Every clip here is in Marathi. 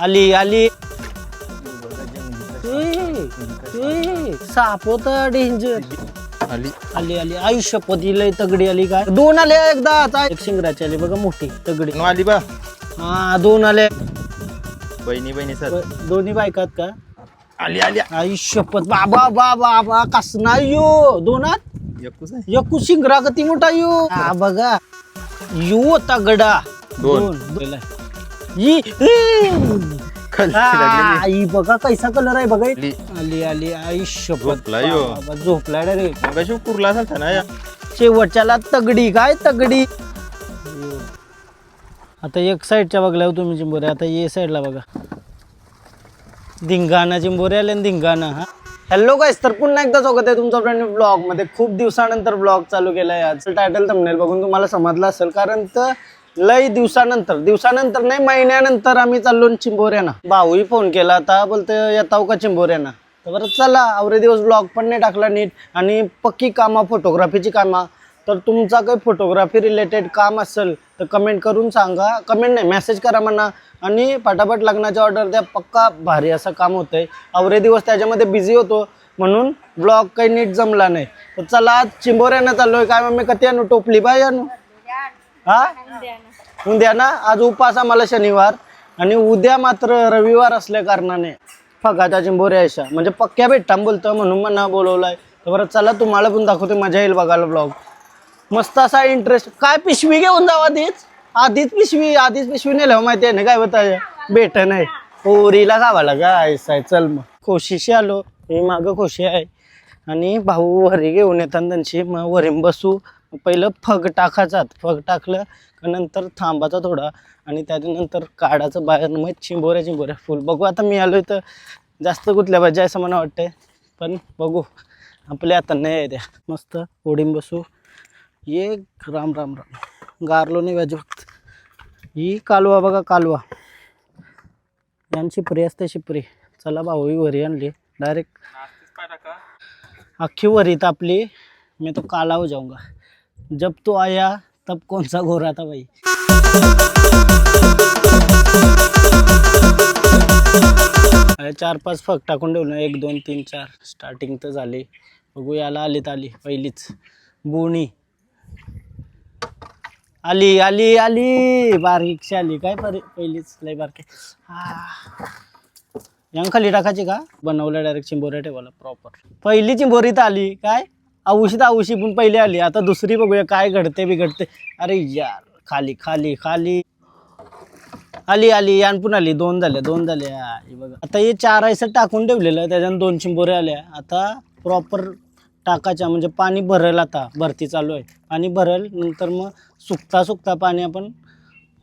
आली आली. साप होता डेंजर आली. आली आली. आयुष्य पदिलय तगडी आली काय? दोन आले एकदा. आता एक शिंगराची आली बघा मोठी तगडी. नो आली बा. हा दोन आले बहिणी बहिणी सर. ब- दोन्ही बायकात का? आली आली आयुष्यपत. बाबा बाबा बाबा कसना यो. दोनात एकूच आहे. एकू शिंगरा किती मोठा यो? हा बघा. यो तगडा. दोन. दोन. ही ही. हा, लागलेली. ही बघा कैसा कलर आहे बघा आली. आली आयुष्यपत झोपला यो. बाबा, झोपला रे मगाशी कुर्ला असाल ना या शेवटच्याला तगडी काय तगडी आता एक साईडच्या बघल्यावर तुम्ही चिंबोरे आता ये साईडला बघा धिंगाणा चिंबोरे आले धिंगाणा हा हॅलो गाईस तर पुन्हा एकदा स्वागत आहे तुमचा फ्रेंड ब्लॉगमध्ये खूप दिवसानंतर ब्लॉग चालू केला आहे आज टायटल थंबनेल बघून तुम्हाला समजलं असेल कारण तर लय दिवसानंतर दिवसानंतर नाही महिन्यानंतर आम्ही चाललो चिंबोऱ्याना. भाऊही फोन केला आता बोलतो येताव का चिंबोऱ्याना? तर बरं चला आवरे दिवस ब्लॉग पण नाही टाकला नीट आणि पक्की कामं फोटोग्राफीची कामं. तर तुमचा काही फोटोग्राफी रिलेटेड काम असेल तर कमेंट करून सांगा. कमेंट नाही मेसेज करा म्हणा. आणि पटापट लग्नाची ऑर्डर द्या पक्का भारी असं काम होतंय. आवरे दिवस त्याच्यामध्ये बिझी होतो म्हणून ब्लॉग काही नीट जमला नाही. तर चला आज चिंबोऱ्यानं चाललोय. काय मम्मी कधी आणू? टोपली बाय आणू? हा? उद्या ना आज उपास आम्हाला शनिवार आणि उद्या मात्र रविवार असल्या कारणाने फगाच्या चिंबोऱ्या अशा म्हणजे पक्क्या भेटता बोलतो म्हणून मला बोलवलाय. तर बरं चला तुम्हाला पण दाखवते मजा येईल बघायला ब्लॉग मस्त असा इंटरेस्ट काय पिशवी घेऊन जाऊ आधीच? आधीच पिशवी आधीच पिशवी नेल्यावर हो माहिती आहे ना काय होता भेट नाही. पोरीला गावाला काय आहे चल मग. खोशीशी आलो मी मागं खोशी आहे. आणि भाऊ वरी घेऊन येतात त्यांची मग वरीम बसू. पहिलं फग टाकायचात फग टाकलं नंतर थांबाचा थोडा आणि त्याच्यानंतर काढाचं बाहेर मग चिंबोऱ्या चिंबोऱ्या. फुल. बघू आता मी आलो तर जास्त गुतल्या पाहिजे असं मला वाटतंय. पण बघू. आपल्या आता नाही आहे त्या. मस्त ओढीम बसू. ये राम राम राम. गारलो नाही पाहिजे फक्त. ही कालवा बघा कालवा. यांची प्री असते शिपरी चला भाऊ ही वरी आणली. डायरेक्ट अख्खी वरी तापली मैं तो काला हो जाऊंगा जब तो आया. तब कौन सा गोरा था भाई अरे चार पाच फक टाकून ठेवलं. एक दोन तीन चार. स्टार्टिंग तर झाली. बघू याला आलीत आली. पहिलीच. बोणी. आली आली आली. बारीकशी आली काय परी? पहिलीच. लय बारके. यांग खाली टाकायची का? बनवलं डायरेक्ट चिंबोऱ्या ठेवायला. प्रॉपर पहिली चिंबोरी तर आली. काय? आऊशी औषधी पण पहिली आली. आता दुसरी बघूया काय घडते बिघडते अरे यार खाली खाली खाली. आली आली यान पण आली. दोन झाल्या दोन झाल्या. बघा. आता हे चार आयसर टाकून ठेवलेलं त्याच्यानं दोन शिंबोऱ्या आल्या. आता प्रॉपर टाकायच्या म्हणजे पाणी भरेल आता. भरती चालू आहे. पाणी भरेल नंतर मग सुकता सुकता पाणी आपण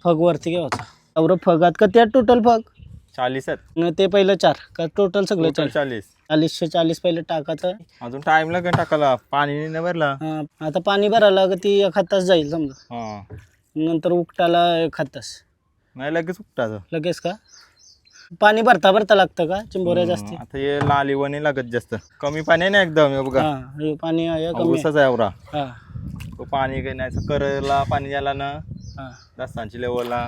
फगवरती घ्यायचं. एवढं फगात का त्या टोटल फग? चाळीस आहेत न ते पहिलं चार. का टोटल सगळं चार? चाळीस. चाळीसशे चाळीस पहिलं टाकायचं. अजून टाइम लागेल टाकायला. पाणी नाही भरला. हा, आता पाणी भरायला का ती एखाद तास जाईल समजा. हा. नंतर उकटाला एखाद तास नाही लगेच उकटाचं लगेच का? पाणी भरता भरता लागतं का? चिंबोऱ्या जास्ती? आता हे लालीवणी लागत जास्त. कमी पाणी आहे ना एकदम हे बघा. हा हे पाणी आहे कमी आहे. ऊसच आहे एवढा. हा. तो पाणी काही नाही असं करला पाणी द्यायला ना. हा. लेवलला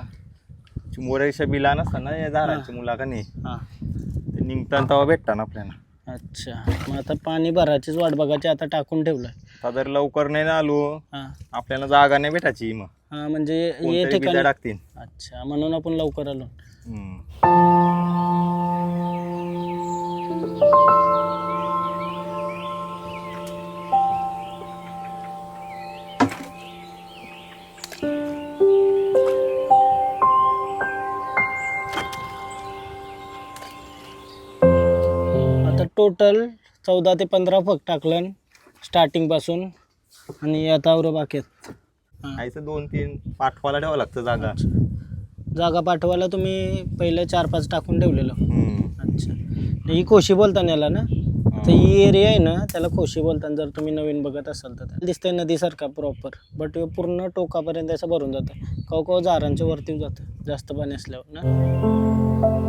चिंबोऱ्याच्या बिला नसतात ना या झाडांची मुला का नाही हा. ते निघताना तेव्हा भेटतात ना आपल्याला. अच्छा. मग आता पाणी भरायचीच वाट बघायची आता टाकून ठेवलंय. आता जर लवकर नाही ना आलो हा. आपल्याला जागा नाही भेटायची मग. हा म्हणजे हे कोणतरी ठिकाणी टाकतील. अच्छा म्हणून आपण लवकर आलो. हम्म. टोटल चौदा ते पंधरा फक टाकलं स्टार्टिंगपासून आणि आता वर बाकी आहेत. हा. दोन तीन पाठवायला ठेवावं लागतं जागा. जागा पाठवायला तुम्ही पहिलं चार पाच टाकून ठेवलेलं. हम्म. अच्छा. ही खोशी बोलताना याला ना? तर ही एरिया आहे ना त्याला खोशी बोलताना जर तुम्ही नवीन बघत असाल तर. त्याला दिसतंय नदीसारखा प्रॉपर बट पूर्ण टोकापर्यंत त्याचं भरून जातं. कव कव झाडांच्या वरती जातं. जास्त पाणी असल्यावर ना?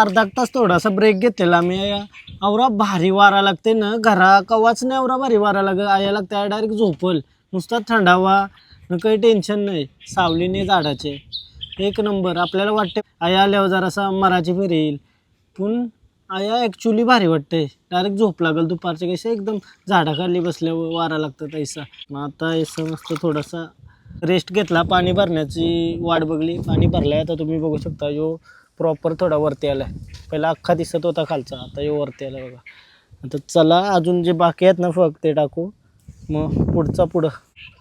अर्धा तास थोडासा ब्रेक घेतलेला. आम्ही आवरा भारी वारा लागते ना. घरा कवाच नाही आवरा भारी वारा लाग आया लागते डायरेक्ट झोपल. नुसता थंडावा न काही टेन्शन नाही. सावलीने झाडाचे. एक नंबर आपल्याला वाटते आया आल्यावर जरासा मराठी फिरेल पण आया ॲक्च्युली भारी वाटते डायरेक्ट झोप लागल दुपारच्या कशा. एकदम झाडाखाली बसल्यावर वारा लागतं तैसा मग आता ऐसा मस्त थोडासा रेस्ट घेतला. पाणी भरण्याची वाट बघली. पाणी भरलं आहे आता तुम्ही बघू शकता. यो प्रॉपर थोडा वरती आलाय. पहिला अख्खा दिसत होता खालचा आता यो वरती आला बघा. आता चला अजून जे बाकी आहेत ना फक्त ते टाकू. मग पुढचा पुढं.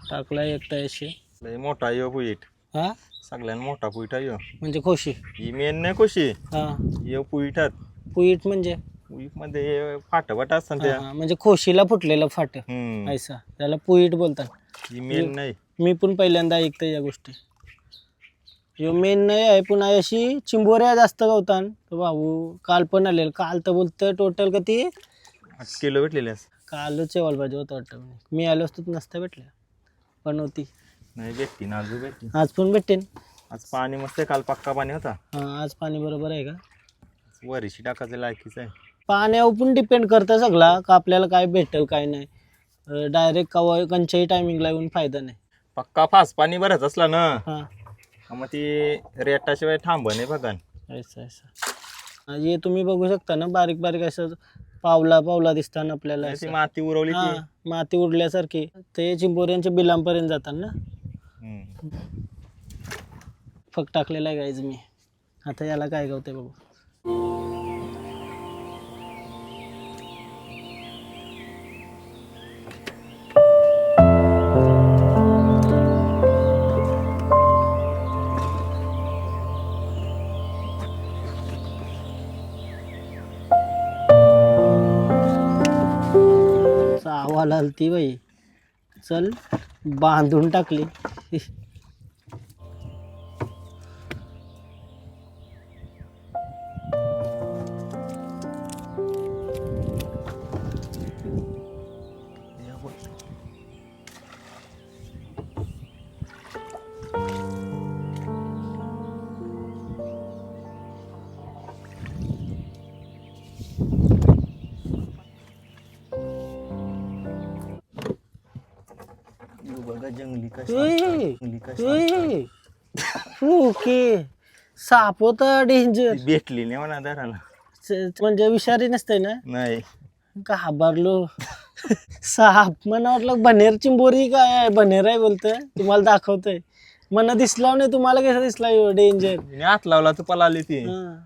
टाकलाय एकटा अशी लय मोठा यो पुईट. हा? सगळ्यात मोठा पुईट आहे यो. म्हणजे खोशी. ही मेन नाही कशी हा. यो पुईटात. पुईट म्हणजे? पुईटमध्ये फाटवट असतात त्या. हा, म्हणजे खोशीला फुटलेलं फाट. हम्म. ऐसा. त्याला पुईट बोलतात. ही मेन नाही. मी पण पहिल्यांदा ऐकते या गोष्टी. ह्यो मेन नाही आहे पण आहे अशी चिंबोऱ्या जास्त गवतान. तर भाऊ काल पण आलेलं. काल तर बोलतं टोटल किती आठ किलो भेटलेले असं. कालच यावायला पाहिजे होतं वाटतं म्हणे. मी आलो असतो तर नसतं भेटल्या पण होती. नाही भेटती नाजू भेटती आज पण भेटेन आज पाणी मस्त आहे काल पक्का पाणी होता. हां आज पाणी बरोबर आहे का? वरीशी टाकायचं लायकीच आहे. पाण्यावर पण डिपेंड करतं सगळा का आपल्याला काय भेटेल काय नाही. डायरेक्ट कवा कंच्याही टायमिंगला येऊन फायदा नाही. पक्का फास पाणी भरत असला ना. हां. मग ती रेटाशिवाय थांब नाही बघा ऐसा ऐसा. हे तुम्ही बघू शकता ना बारीक बारीक असं पावला पावला दिसताना आपल्याला ती. माती उरवली ती. हा, माती उडल्यासारखी ते चिंबोऱ्यांच्या बिलांपर्यंत जातात ना. हम्म. फक टाकलेला आहे गायचं मी. आता याला काय गवते बघू. चावाला बाई. चल बांधून टाकली. ए, ओके साप होता डेंजर भेटली नाही म्हणा दराला. म्हणजे विषारी नसते ना? नाही. घाबरलो साप मला वाटलं बनेर चिंबोरी काय आहे? बनेर आहे बोलतोय. तुम्हाला दाखवतोय. मला दिसला नाही तुम्हाला कसं दिसला डेंजर तिने हात लावला तर पळाली ती.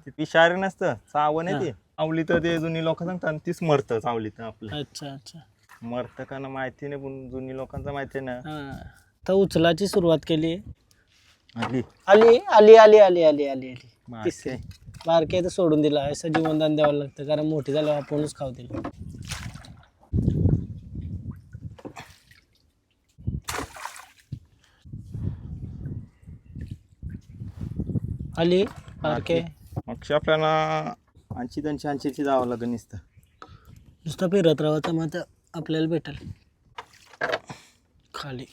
ती शारी नसतं चावं नाही ती. आवली तर ते जुनी लोक सांगतात तीच मरतं चावली तर आपलं. अच्छा अच्छा. मरतं का ना माहिती नाही पण जुनी लोकांचं माहिती आहे ना. तर उचलाची सुरुवात केली. आली. आली आली आली आली आली आली आली. आहे. बारके तर सोडून दिला. असं जीवनदान द्यावं लागतं. कारण मोठी झाल्यावर आपणच खाऊ दिलं. आली बारके मग आपल्याला ऐंशी दोनशे ऐंशीची जावं लागेल नुसतं. नुसतं फिरत राहायचं मग आता आपल्याला भेटेल. खाली.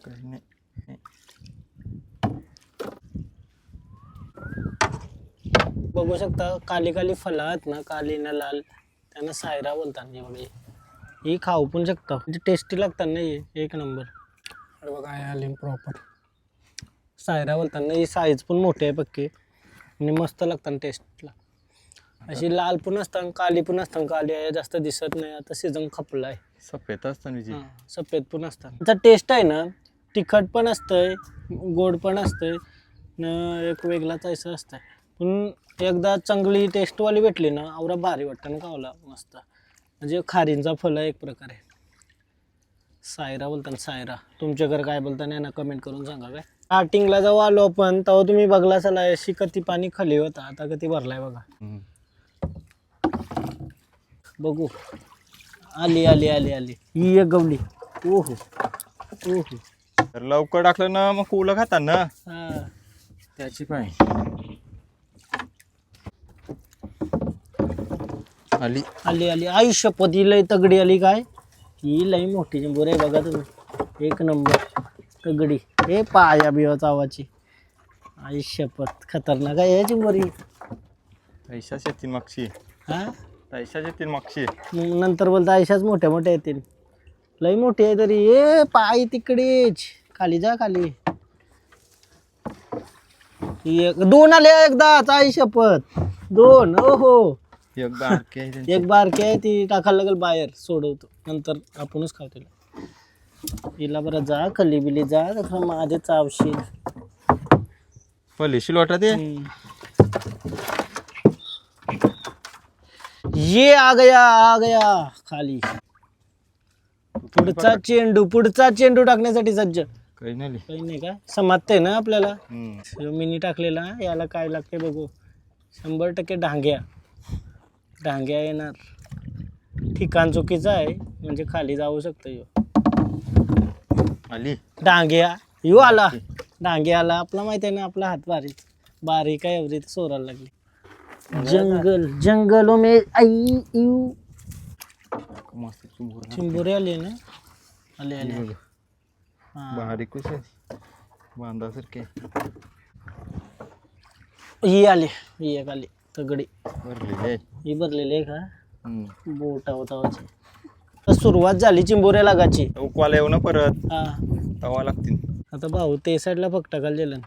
नाही बघू शकता काली काली फळं आहेत ना काली ना लाल. त्यांना सायरा बोलतात हे बघा. हे. खाऊ पण शकता. म्हणजे टेस्टी लागतात ना हे. एक नंबर अरे बघा हे आले प्रॉपर सायरा बोलतात ना ही साईज पण मोठी आहे पक्की. आणि मस्त लागतात टेस्टला अशी लाल पण असतात काली पण असतात. काली आहे जास्त दिसत नाही. आता सीझन खपला आहे सफेद असतं विजय? हां, सफेद पण असतात. त्याचा टेस्ट आहे ना तिखट पण असतंय गोड पण असतंय न एक वेगळाच असं असतंय. पण एकदा चांगली टेस्टवाली भेटली ना आवरा भारी वाटतं ना खावला मस्त. म्हणजे खारींचा फळ आहे एक प्रकारे. सायरा बोलतात सायरा. तुमच्याकडे काय बोलता नाही ना कमेंट करून सांगा काय. स्टार्टिंगला जेव्हा आलो आपण तेव्हा तुम्ही बघला चला अशी कधी पाणी खाली होता आता कधी भरलाय बघा. बघू. आली आली आली आली. ही एक गवली. ओहो. ओहो. तर लवकर टाकलं ना मग कुलं खातात ना. हा. त्याची पाय आली. आली आली. शपथ ही लई तगडी आली काय? ही लई मोठी चिंबोर आहे बघा तुम्ही. एक नंबर तगडी. हे पाया बिवा चावाची. आई शपथ खतरनाक आहे याची बरी पैशाच येतील मागची. हा? पैशाच येतील मागची. मग नंतर बोलता आयशाच मोठ्या मोठ्या येतील. लई मोठी आहे तरी. ए पाय तिकडेच खाली जा खाली. एक दोन आले एकदाच आई शपथ. दोन ओ हो एक बारकी आहे त्यांची. एक बारकी आहे ती टाकायला लागेल बाहेर सोडवतो. नंतर आपणच खाऊ तिला हिला बरं जा खल्ली बिली जा तसं माझे चावशील. पलीशी लोटा ते? हम्म. ये आ गया आ गया. खाली. पुढचा चेंडू पुढचा चेंडू टाकण्यासाठी सज्ज. काही नाही काही नाही का? समाजते ना आपल्याला. ह्यो मिनी टाकलेला याला काय लागते बघू. शंभर टक्के डांग्या. डांग्या येणार. ठिकाण चुकीचं आहे म्हणजे खाली जाऊ शकतो ह्यो आली. डांग्या. यो आला. डांग्या आला. आपला माहिती आहे ना आपला हात बारीक. बारीक आहे एवढी सोरायला लागली. जंगल जंगलों में आई यू मस्त चुंबूर चिंबोरे आले ना आले आले हा. बारीकच आहे बांधासारखे ही आली ही एक आली तगडी भरलेले आहे ही भरलेली आहे का. बोटा होतावाची तर सुरुवात झाली चिंबोऱ्या लागाची उकवाला येऊ ना परत हा तवा लागतील आता भाऊ ते साईडला फक्त टाकायला दिलं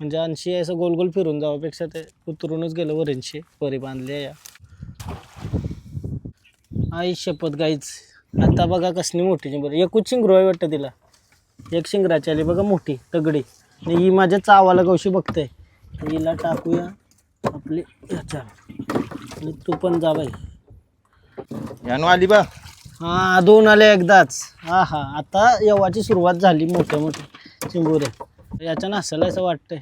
म्हणजे ऐंशी असं गोल गोल फिरून जावापेक्षा ते उतरूनच गेलं वरींशी वरी बांधले या आई शपथ गाईच. आता बघा कसली मोठी चिंबर एकूच शिंगरू आहे वाटतं तिला. एक शिंगराची आली बघा मोठी तगडी. आणि ही माझ्या चावाला गवशी बघते हिला टाकूया आपली ह्याच्या आणि तू पण जा बाई. यानो आली बा. हा दोन आले एकदाच. हा हा आता येवाची सुरुवात झाली मोठ्या मोठ्या चिंबुऱ्या याच्या नासाला असं वाटतंय.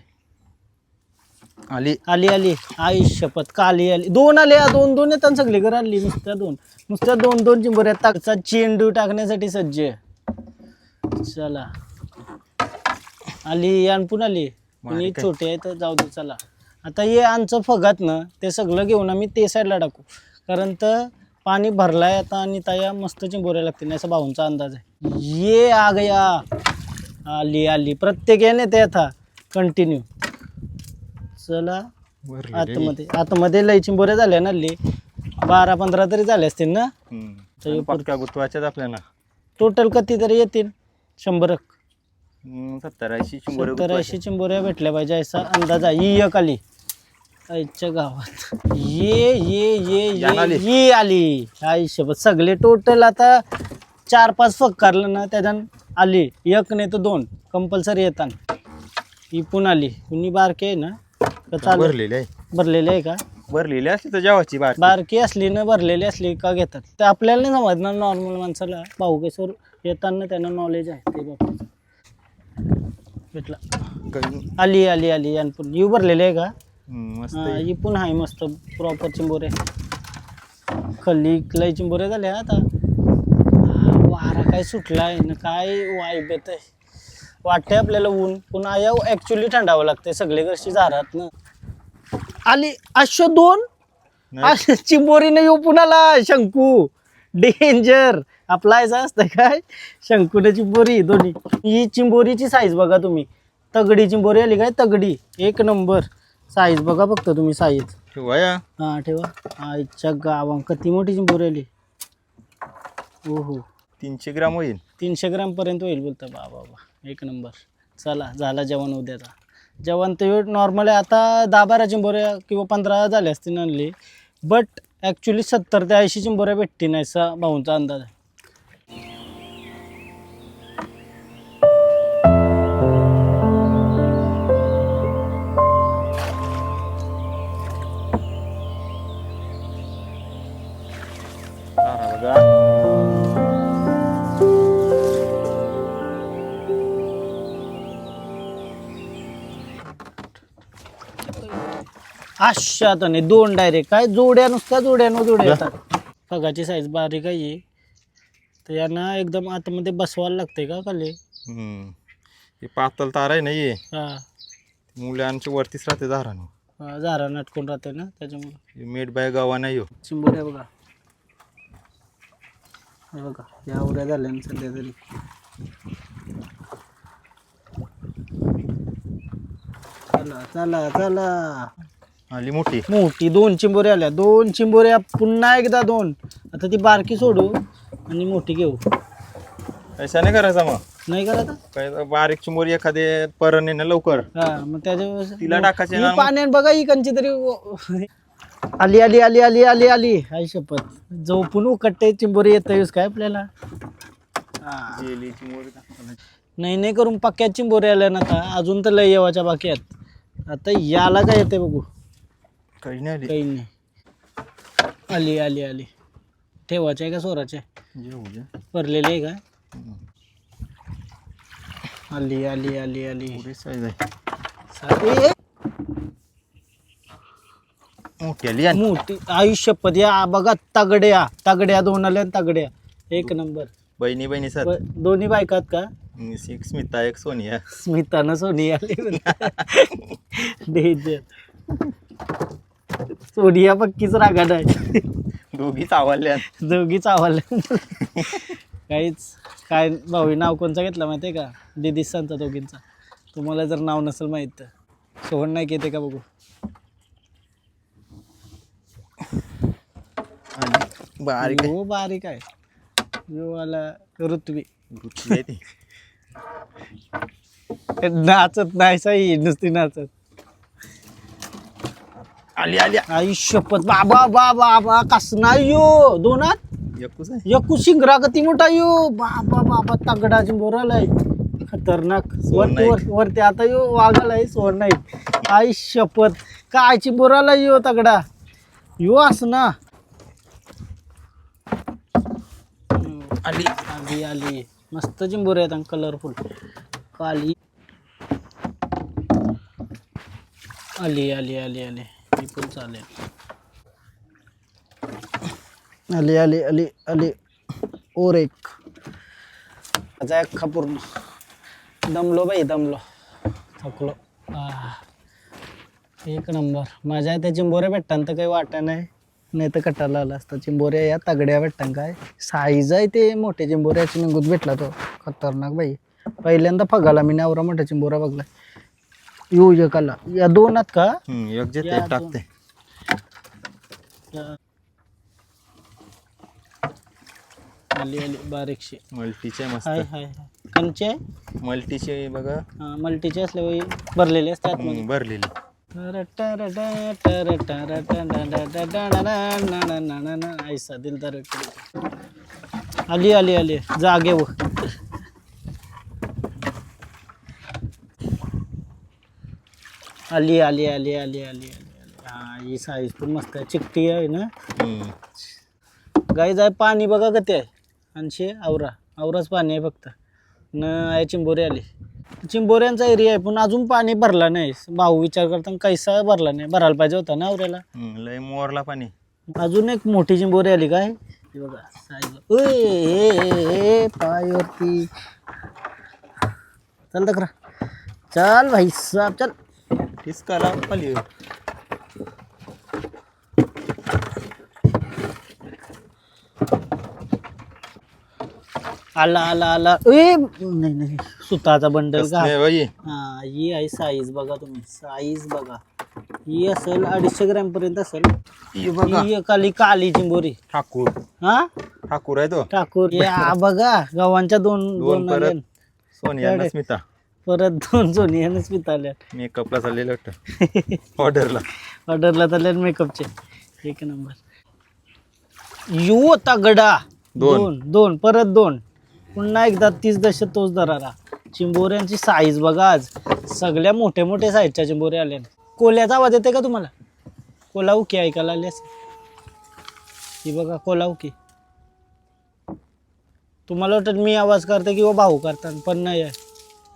आली. आली आली. आई शपथ काली आली दोन आले हा, दोन दोन येतात सगळी घर आली नुसत्या दोन. नुसत्या दोन दोन चिंबुऱ्या ताकचा चेंडू टाकण्यासाठी सज्ज आहे. चला. आली आणपून आली. आणि? छोटे आहे तर जाऊ दे चला. आता ये आमचं फगात ना ते सगळं घेऊन आम्ही ते साईडला टाकू. कारण तर पाणी भरलाय आता आणि त्या मस्त चिंबोऱ्या लागतील. असा भाऊंचा अंदाज आहे. ये आ गया आली आली. प्रत्येक याने ते आता कंटिन्यू चला आतमध्ये. आतमध्ये लई चिंबोऱ्या झाल्या ना हल्ली. बारा पंधरा तरी झाले असतील ना. तर गुतवायच्याच आपल्याला. टोटल किती तरी येतील? शंभर सत्तर ऐंशी शंभर सत्तर ऐंशी चिंबोऱ्या भेटल्या पाहिजे असा अंदाज आहे. एक आली. आईच्या गावात. ये ये ये ये आली. ये आली. शपथ सगळे टोटल आता चार पाच फक्कारलं ना त्याच्यानं आली. एक नाही तर दोन. कंपल्सरी येतात ही पण आली. कुणी बारकी आहे ना? का चालू? भरलेले आहे. भरलेली आहे का? भरलेली असली तर जेवाची बार बारकी असली ना भरलेली असली का घेतात? ते आपल्याला नाही समजणार नॉर्मल माणसाला. भाऊ केसवर येताना त्यांना नॉलेज आहे ते बाबतीत भेटला. आली आली आली. यानपूर यू भरलेली आहे का? मस्त हा, आहे. ही पण आहे मस्त. प्रॉपर चिंबोरे. खल्ली लय चिंबोरे झाले आता. वारा काय सुटला आहे ना काय वाईब येत आहे. वाटतंय आपल्याला ऊन. पुन्हा या ॲक्च्युली थंडावं लागते सगळे कशी झारात ना. आली अश्व दोन? नाही. चिंबोरीने येऊ पुण्याला शंकू. डेंजर आपला याचा असतं काय? शंकूने चिंबोरी दोन्ही. ही चिंबोरीची साईज बघा तुम्ही. तगडी चिंबोरी आली काय? तगडी. एक नंबर साईज बघा फक्त तुम्ही साईज ठेवा हा ठेवा. आईच्या गावां किती मोठी चिंबोरी आली? हो हो तीनशे ग्राम होईल? तीनशे ग्रामपर्यंत होईल बोलता बा बाबा. एक नंबर. चला झाला जेवण उद्याचा. जेवण तर नॉर्मली आता दहा बारा चिंबोऱ्या किंवा पंधरा झाल्या असतील आणली. बट ॲक्च्युली सत्तर ते ऐंशी चिंबोऱ्या भेटतील नाही असा भाऊंचा अंदाज आहे. अशा नाही दोन डायरेक्ट काय जोड्या नुसत्या जोड्यानं जोड्या येतात. पगाची साईज बारीक आहे. तर यांना एकदम आतमध्ये बसवायला लागते का खाली? हम्म. हे पातळ तार आहे ना ये हा. मुलांच्या वरतीच राहते धारानं हा, झारा नटकून राहते ना त्याच्यामुळे. हे मेड बाय गावा नाही हो. चिंबोऱ्या बघा. हे बघा या उड्या झाल्या ना सध्या तरी. चला चला चला. आली मोठी. मोठी दोन चिंबोऱ्या आल्या. दोन चिंबोऱ्या पुन्हा एकदा दोन. आता ती बारकी सोडू आणि मोठी घेऊ. ऐसा नाही करायचा मग. नाही करायचं? काय बारीक चिमोरी एखादे परण ना लवकर. हा मग त्याच्या तिला टाकायचे ना. ही पाण्यात बघा ही कंची तरी आली आली आली आली आली आली. आई शपथ. झोपून उकटते चिंबोरी येत काय आपल्याला? हा. गेली चिमोरी टाकायला. नाही नाही करून पक्क्यात चिंबोरी आल्या ना आता. अजून तर लय येवाच्या बाकी आहेत. आता याला काय येते बघू. काही नाही आली काही नाही. आली आली आली. ठेवायचे आहे का सोराचे? जेवू दे. भरलेले आहे का? हम्म. आली आली आली आली. पुरी size आहे. सारी मोठी आली आणि. मोठी आयुष्यपद या. बघा तगड्या. तगड्या दोन आल्या आणि तगड्या. एक नंबर. बहिणी बहिणी सर ब- दोन्ही बायकात का? एक स्मिता एक सोनिया. स्मितानं सोनी आली. डेंजर सोनिया पक्कीच रागात आहे. दोघीच आवडल्या दोघीच आवाल्या काहीच काय भाऊ नाव कोणचं घेतलं माहिती आहे का दिदीसांचा दोघींचा. तुम्हाला जर नाव नसेल माहीत तर. सोहन नाईक येते का बघू? आणि बारीक आहे. हो बारीक आहे. जो आला ऋत्वी. गुत्ती आहे ती. नाचत नाही साई नुसती नाचत. आली आली. आई शपथ बाबा बाबा बाबा कसना यो? दोनात? एकूच आहे. एकू शिंगरा कती मोठा यो? बाबा बाबा तगडाची बोरालाय खतरनाक. वरती नाईक. वर- वरती आता यो वाघालाय सोर नाही. आई शपथ. कायची बोराला यो तगडा? यो अस ना. आली. आली आली. मस्त चिंबोरे आहेत कलरफुल काली. आली आली आली आली. तरी पण चालेल. आली आली आली आली. ओर एक. माझा अख्खा पूर्ण. दमलो बाई दमलो. थकलो. एक नंबर. माझ्या त्या चिंबोऱ्या भेटतान तर काही वाटा नाही. नाही तर कटाला आला असता. चिंबोऱ्या या तगड्या भेटतान काय? साईज आहे ते मोठ्या चिंबोऱ्याची निघूत भेटला तो. खतरनाक बाई. पहिल्यांदा फगाला मी नवरा मोठा चिंबोरा बघला येऊ एकाला या दोनात का? हम्म, एक जे ते टाकते. आली आली बारीकशी. मल्टीचे हाय मस्त. हाय हाय कंचे आहे मल्टीचे बघा. हा, मल्टीचे असल्यावर भरलेले असतात आतमध्ये. हम्म, भरलेली. ऐसा दिलदार व्यक्ती. आली आली आली. जागे व. आली आली आली आली आली आली हा ही साईज पण मस्त आहे. चिकटी आहे ना? हम्म. गाई जाय पाणी बघा किती आहे ऐंशी आवरा. आवराच पाणी आहे फक्त. न आहे चिंबोरी आली. चिंबोऱ्यांचा एरिया आहे पण अजून पाणी भरला नाही. भाऊ विचार करताना कैसा भरला नाही. भरायला पाहिजे होता ना आवऱ्याला? हम्म, लय मोरला पाणी. अजून एक मोठी चिंबोरी आली काय? हे बघा size. ओय, ए, ए, ए, पायवरती. चल दखरा चल भाई साहब चल. टिचकाला खाली आला आला आला. ए नाही नाही. सुताचा बंडल का हा ही आहे साईज बघा तुम्ही. साईज बघा. ही असेल अडीचशे ग्रॅम पर्यंत असेल. ही काली काली चिंबोरी. ठाकूर. हा? ठाकूर आहे तो. ठाकूर. या बघा. गव्हांच्या दोन दोन दोन सोनिया स्मिता. परत दोन सोनी आणि स्मिता आल्या मेकअपला चाललेलं वाटतं. ऑर्डरला. ऑर्डरला चालले मेकअपचे. एक नंबर. यू तगडा दोन. दोन दोन परत दोन. पुन्हा एकदा तीस दश तोच दरारा. चिंबोऱ्यांची साईज बघा आज. सगळ्या मोठ्या मोठ्या साईजच्या चिंबोऱ्या आल्या कोल्याचा आवाज येते का तुम्हाला? कोलाउकी ऐकायला आली ही बघा कोलाउकी तुम्हाला वाटत मी आवाज करते किंवा भाऊ करतात पण नाही आहे.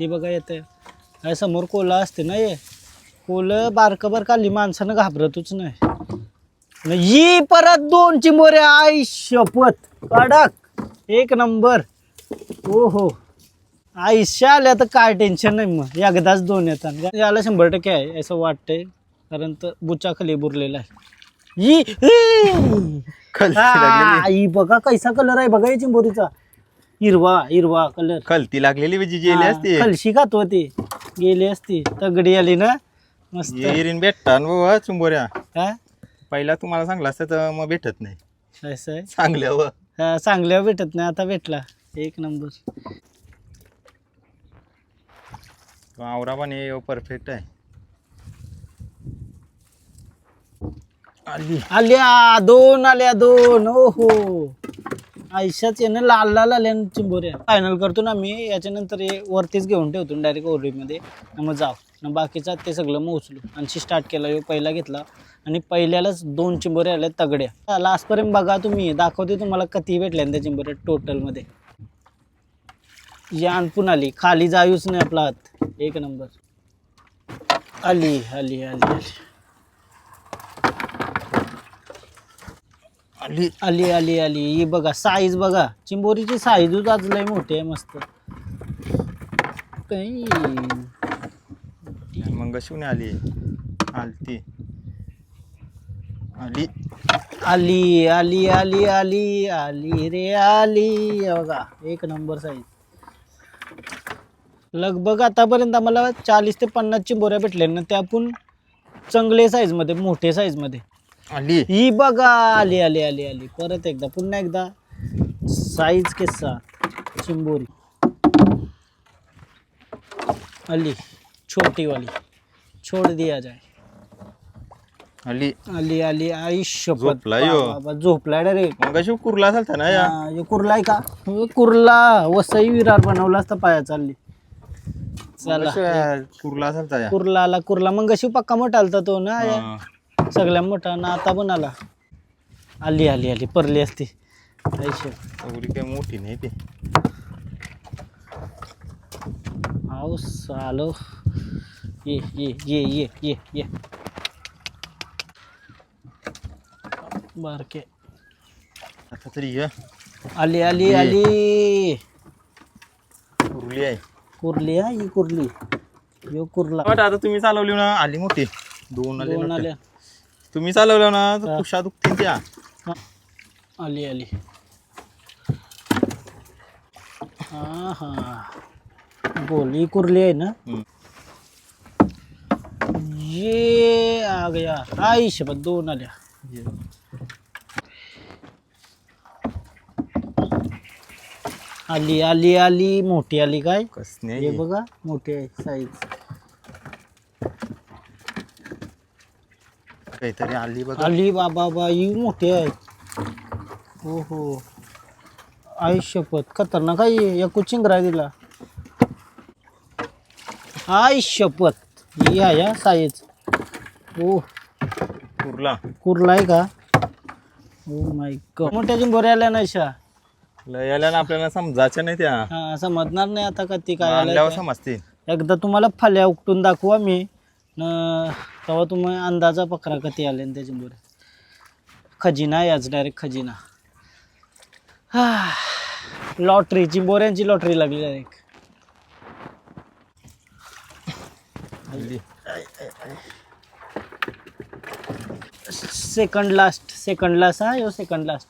ही बघा येते काय समोर कोला असते ना ये कोलं बारकं बार खाल्ली माणसानं घाबरतच नाही. न ही परत दोन चिंबोऱ्या आई शपथ. कडक. एक नंबर. हो हो आयुष्या आल्या तर काय टेन्शन नाही मग. एकदाच दोन येतात. याला शंभर टक्के आहे असं वाटतंय. कारण तर बुचा खाली बुरलेला आहे. ही बघा कैसा कलर आहे. बघा या चिंबोरीचा हिरवा हिरवा कलर खालती लागलेली जी जेली असते. खलशी खातो ती गेली असती. तगडी आली ना. मस्त. येईन भेटता बाबा चिंबोऱ्या. हा? पहिला तुम्हाला सांगला असतं तर मग भेटत नाही. असं आहे चांगल्यावर हा, चांगल्यावर भेटत नाही. आता भेटला. एक नंबर. आवरा पण हे परफेक्ट आहे. आली. आल्या दोन आल्या दोन. ओ हो आयुष्यात येणं लाल लाल आले चिंबोऱ्या फायनल करतो ना मी याच्यानंतर हे वरतीच घेऊन ठेवतो डायरेक्ट ओरडीमध्ये. मग जाव न बाकीचा ते सगळं मग उचलू. आणि स्टार्ट केला ह्यो पहिला घेतला. आणि पहिल्यालाच दोन चिंबोऱ्या आल्या तगड्या. लास्टपर्यंत बघा तुम्ही. दाखवते तुम्हाला किती भेटल्या त्या चिंबोऱ्या टोटलमध्ये यान पण आली. खाली जायूच नाही आपला हात. एक नंबर. आली आली आली आली. आली आली आली आली. ही बघा साईज बघा. चिंबोरीची साईजच आज लय मोठी आहे मस्त. काही. मग शिवने आली. आलती. आली. आली आली आली आली आली रे आली. बघा एक नंबर साईज लगभग आतापर्यंत आम्हाला चाळीस ते पन्नास चिंबोऱ्या भेटल्या ना त्या पण चांगले साईजमध्ये मोठे साईजमध्ये आली? ही बघा आली आली आली आली. परत एकदा पुन्हा एकदा. साईज के साथ चिंबोरी. आली छोटी वाली छोड़ दिया जाए आली. आली आली. आई शपथ झोपलाय ह्यो. बाबा, झोपलाय डायरेक्ट कुरला चालता ना या? कुर्लाय का? हो, कुर्ला. वसई विरार बनवला असता पाया चालली. चला. कुरला या. कुर्ला आला कुर्ला. मग कशी पक्का मोठा आलता तो ना हा. सगळ्या मोठा ना आता पण आला आली आली आली परली असती. एवढी काही मोठी नाही ती. पाऊस आलो. ये ये ये ये ये ये. बारके. आता तरी ये. आली आली. आली. कुरली आहे. कुर्ली हा ही कुर्ली. यो कुर्ला. आता तुम्ही चालवली ना आली मोठी. दोन आली दोन. आल्या. तुम्ही चालवल्या ना तर. कुशा दुखतील त्या. आली आली. हा हा बोल ही कुर्ली आहे ना. ये आ गया आई शपथ दोन आल्या. आली आली आली. मोठी आली काय? हे आहे बघा मोठी आहे साईज काहीतरी आली बघा. आली बाबा बा ही मोठी आहे. हो हो शपथ. खतरनाक आहे एकू चिंगरा दिला ही आहे हा साईज. ओ. कुरला. कुर्ला आहे का? ओ माय मोठ्या चिंबोऱ्या आल्या नाही शा लय आल्या ना आपल्याला समजायच्या नाही त्या. हा समजणार नाही आता का ती काय आल्या. समजतील. एकदा तुम्हाला फाल्या उपटून दाखवा मी न तेव्हा तुम्ही अंदाजा पकरा कधी आले न त्याची बोरे खजिना आज डायरेक्ट खजिना. लॉटरी चिंबोऱ्यांची लॉटरी लागली direct. Second last second last हा यो सेकंड लास्ट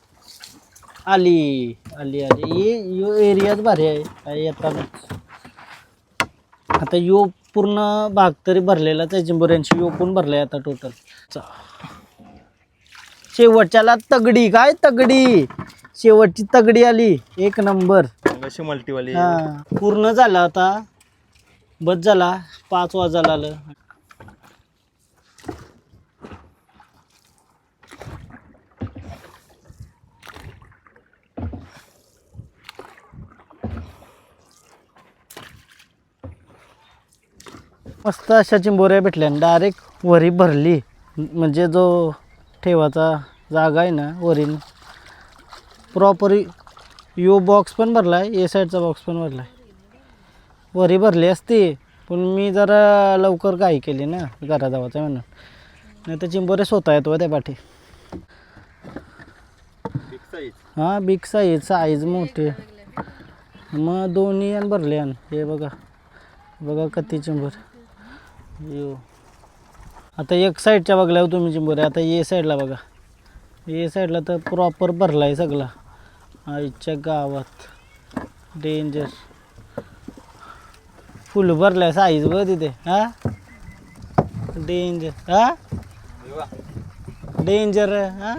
आली आली आली. ये यो एरियाच भारी आहे. येताना आता यो पूर्ण भाग तरी भरलेला त्या चिंबोऱ्यांची यो पण भरलाय आता टोटल शेवटच्याला तगडी काय तगडी? शेवटची तगडी आली एक नंबर. अशी मल्टीवाली हा. पूर्ण झालं आता. बस झाला पाच वाजायला आलं. मस्त अशा चिंबोऱ्या भेटल्या डायरेक्ट वरी भरली. म्हणजे जो ठेवाचा जागा आहे ना वरील प्रॉपर यो बॉक्स पण भरला आहे ए साईडचा बॉक्स पण भरला आहे वरी भरली असती पण मी जरा लवकर काही केली ना घरा जावाचं म्हणून. नाही तर चिंबोरे स्वतः येतो त्या पाठी. हां बिग साईज साईज मोठी. मग दोन्ही आणि भरले आणि हे बघा. बघा कती चिंबर. यो. आता एक साईडच्या बघल्यावर तुम्ही चिंबोरे आता ए साईडला बघा. ए साईडला तर प्रॉपर भरला आहे सगळा. आईच्या गावात. डेंजर फुल भरलाय साईज बघ तिथे. हा? डेंजर हा? डेंजर हा?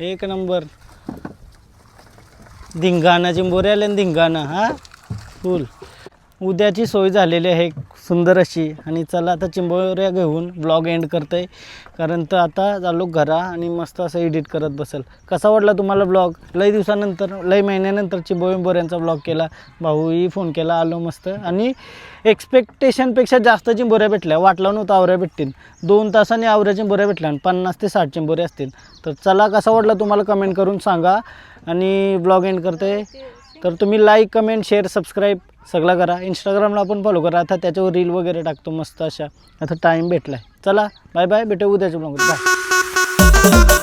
एक नंबर धिंगाणा चिंबोरे आले ना धिंगाणा हा? फुल उद्याची सोय झालेली आहे. सुंदर अशी. आणि चला आता चिंबोऱ्या घेऊन ब्लॉग एंड आहे कारण तर आता चालू घरा आणि मस्त असं एडिट करत बसेल. कसा वाटला तुम्हाला ब्लॉग? लई दिवसानंतर लई महिन्यानंतर चिंबोऱ्यांचा ब्लॉग केला. भाऊही फोन केला आलो मस्त. आणि एक्सपेक्टेशनपेक्षा जास्त चिंबोऱ्या भेटल्या. वाटला नव्हतं आवऱ्या भेटतील. दोन तासाने आवऱ्या चिंबोऱ्या भेटल्या आणि पन्नास ते साठ चिंबोऱ्या असतील. तर चला कसा वाटला तुम्हाला कमेंट करून सांगा. आणि ब्लॉग एंड करते तर तुम्ही लाईक कमेंट शेअर सबस्क्राईब सगळा करा. इंस्टाग्रामला आपण फॉलो करा. आता त्याच्यावर रील वगैरे टाकतो मस्त अशा. आता टाईम भेटला आहे चला बाय बाय भेटू उद्याच्या ब्लॉग बाय